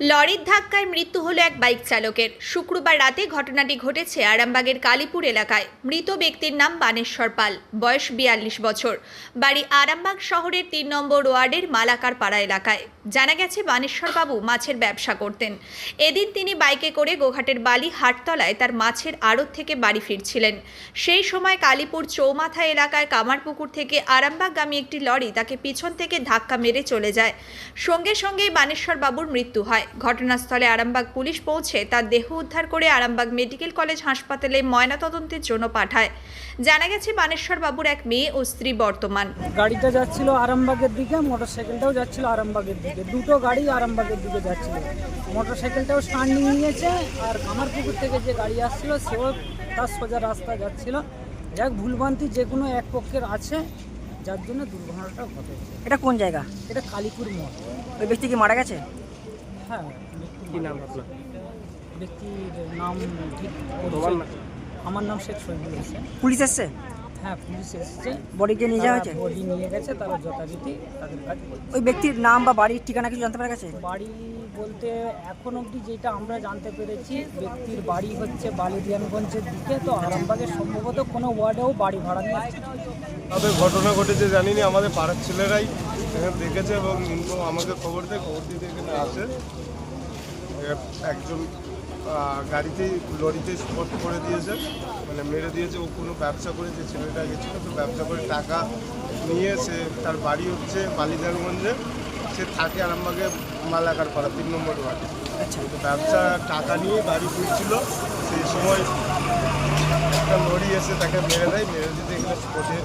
লরির ধাক্কায় মৃত্যু হলো এক বাইক চালকের। শুক্রবার রাতে ঘটনাটি ঘটেছে আরামবাগের কালীপুর এলাকায়। মৃত ব্যক্তির নাম বানেশ্বর পাল, বয়স বিয়াল্লিশ বছর। বাড়ি আরামবাগ শহরের তিন নম্বর ওয়ার্ডের মালাকার পাড়া এলাকায়। জানা গেছে, বানেশ্বরবাবু মাছের ব্যবসা করতেন। এদিন তিনি বাইকে করে গোঘাটের বালি হাটতলায় তার মাছের আড়ত থেকে বাড়ি ফিরছিলেন। সেই সময় কালীপুর চৌমাথা এলাকায় কামারপুকুর থেকে আরামবাগগামী একটি লরি তাকে পিছন থেকে ধাক্কা মেরে চলে যায়। সঙ্গে সঙ্গেই বানেশ্বর বাবুর মৃত্যু হয়। ঘটনাস্থলে আরামবাগ পুলিশ পৌঁছে তার দেহ উদ্ধার করে আরামবাগ মেডিকেল কলেজ হাসপাতালে ময়নাতদন্তের জন্য পাঠায়। জানা গেছে বানেশ্বর বাবুর এক মেয়ে ও স্ত্রী বর্তমান। গাড়িটা যাচ্ছিল আরামবাগের দিকে মোটরসাইকেলটাও যাচ্ছিল আরামবাগের দিকে। দুটো গাড়ি আরামবাগের দিকে যাচ্ছিল। মোটরসাইকেলটাও স্টার্নিং নিয়েছে আর কামারপুকুর থেকে যে গাড়ি আসছিল সেও তার সোজা রাস্তা যাচ্ছিল। যাক ভুলভ্রান্তি যে কোনো এক পক্ষের আছে যার জন্য দুর্ঘটনাটা ঘটেছে। এটা কোন জায়গা? এটা কালীপুর মোড়। ওই ব্যক্তি কি মারা গেছে? হ্যাঁ কি নাম আপনার? ব্যক্তির নাম ঠিক আমার নাম শেখ শহীদুল হোসেন। পুলিশ এসছে হ্যাঁ পুলিশ এসেছে। বডিকে নিয়ে যাওয়া হয়েছে? বডি নিয়ে গেছে তারা যথারীতি তাদের কাজ ওই ব্যক্তির নাম বা বাড়ির ঠিকানা কিছু জানতে পারা গেছে? বাড়ি বলতে এখন অবধি যেটা আমরা জানতে পেরেছি ব্যক্তির বাড়ি হচ্ছে বালিদিয়ানগঞ্জের দিকে তো আরামবাগের সম্ভবত কোনো ওয়ার্ডেও বাড়ি ভাড়া নিয়ে তবে ঘটনা ঘটেছে জানিনি। আমাদের পাড়ার ছেলেরাই দেখেছে এবং আমাকে খবর দেয় খবর দিতে এখানে আসে। একজন গাড়িতেই লরিতে স্পট করে দিয়েছে। মানে মেরে দিয়েছে ও কোনো ব্যবসা করে যে ছেলেটা গেছিল তো ব্যবসা করে টাকা নিয়ে সে তার বাড়ি হচ্ছে বালিদারগঞ্জে। সে থাকে আরামবাগে মালাকার পাড়া তিন নম্বর ওয়ার্ডে। আচ্ছা। তো ব্যবসা টাকা নিয়ে বাড়ি ফিরছিল। সেই সময় একটা লরি এসে তাকে মেরে দেয় মেরে দিতে এখানে স্পটে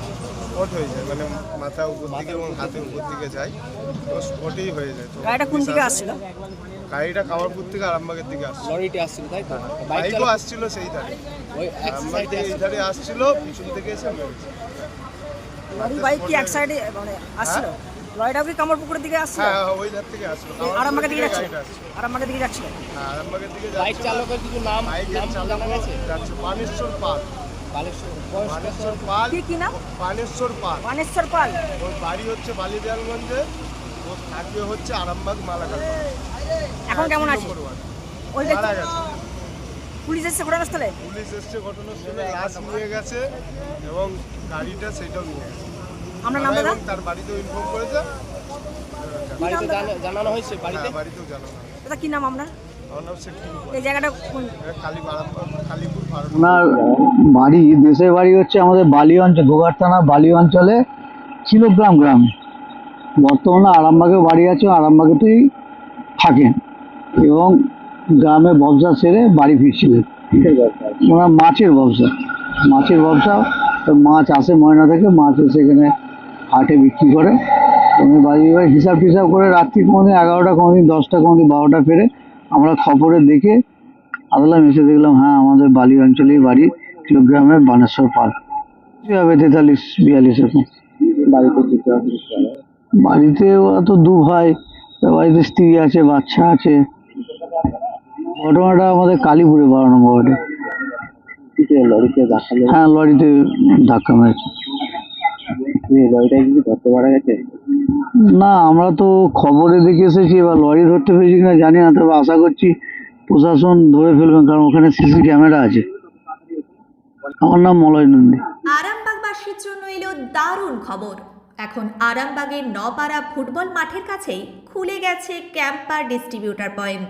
স্পট হয়ে যায়। মানে মাথা উপর দিকে এবং হাতের উপর দিকে যায়। তো স্পটেই হয়ে যায়। তো গাড়িটা কোন দিকে আসছিল? গাড়িটা কামারপুর থেকে আরামবাগের দিকে আসছিল লরিটি আসছিল তাই তো? বাইকও আসছিল সেই ধারে। ওই এক আরামবাগ এই ধারে আসছিল পিছন থেকে এসে মেরেছে। লরি বাইক কি এক সাইডে মানে আসছিল? লরিটাও কি কামড়পুকুরের দিকে আসছিল? হ্যাঁ হ্যাঁ, ওই ধার থেকে আসছিল। আরামবাগের দিকে যাচ্ছিল। আরামবাগের দিকে যাচ্ছিল। হ্যাঁ আরামবাগের দিকে বাইক চালকের কিছু নাম নাম জানা গেছে? যাচ্ছে পানেশ্বর পাল? পানেশ্বর পাল। কি কি নাম? পানেশ্বর পাল। বানেশ্বর পাল। ওর বাড়ি হচ্ছে বালিদেয়ালগঞ্জে। ওর থাকে হচ্ছে আরামবাগ মালাকার এখন কেমন আছে ওই পুলিশ এসছে ঘটনাস্থলে? পুলিশ এসছে ঘটনাস্থলে লাশ নিয়ে গেছে এবং গাড়িটা সেটাও নিয়ে গেছে। আমরা নাম দাদা? তার বাড়িতেও ইনফর্ম করেছে। বাড়িতে জানানো হয়েছে বাড়িতে? হ্যাঁ বাড়িতেও জানানো দাদা কি নাম আপনার? ওনার বাড়ি দেশের বাড়ি হচ্ছে আমাদের বালি অঞ্চল গোঘাট থানা বালি অঞ্চলে কিলোগ্রাম গ্রামে। বর্তমানে আরামবাগে বাড়ি আছে আরামবাগেতেই থাকেন। এবং গ্রামে ব্যবসা সেরে বাড়ি ফিরছিলেন ওনার মাছের ব্যবসা। মাছের ব্যবসা তো মাছ আসে ময়না থেকে মাছ এসে এখানে হাটে বিক্রি করে। উনি বাড়ি বাড়ি হিসাব টিসাব করে রাত্রি কোনোদিন এগারোটা কোনোদিন দশটা কোনোদিন বারোটা ফেরে আমরা খবরে দেখে আসলাম এসে দেখলাম হ্যাঁ আমাদের বালি অঞ্চলেই বাড়ি কিলোগ্রামে বানেশ্বর পাল কি হবে তেতাল্লিশ বিয়াল্লিশ এরকম। বাড়িতে ওরা তো দু ভাই বাড়িতে স্ত্রী আছে বাচ্চা আছে। ঘটনাটা আমাদের কালীপুরে বারো নম্বর ওয়ার্ডে লরিতে দেখা হ্যাঁ লরিতে ধাক্কা মেরেছে। লরিটা কি ধরতে পারা গেছে? না আমরা তো খবরে দেখে এসেছি এবার লরি ধরতে পেরেছি কিনা জানি না তবে আশা করছি প্রশাসন ধরে ফেলবেন কারণ ওখানে সিসি ক্যামেরা আছে। আমার নাম মলয় নন্দী। আরামবাগবাসীর জন্য এলো দারুণ খবর। এখন আরামবাগের নপাড়া ফুটবল মাঠের কাছেই খুলে গেছে ক্যাম্পার ডিস্ট্রিবিউটার পয়েন্ট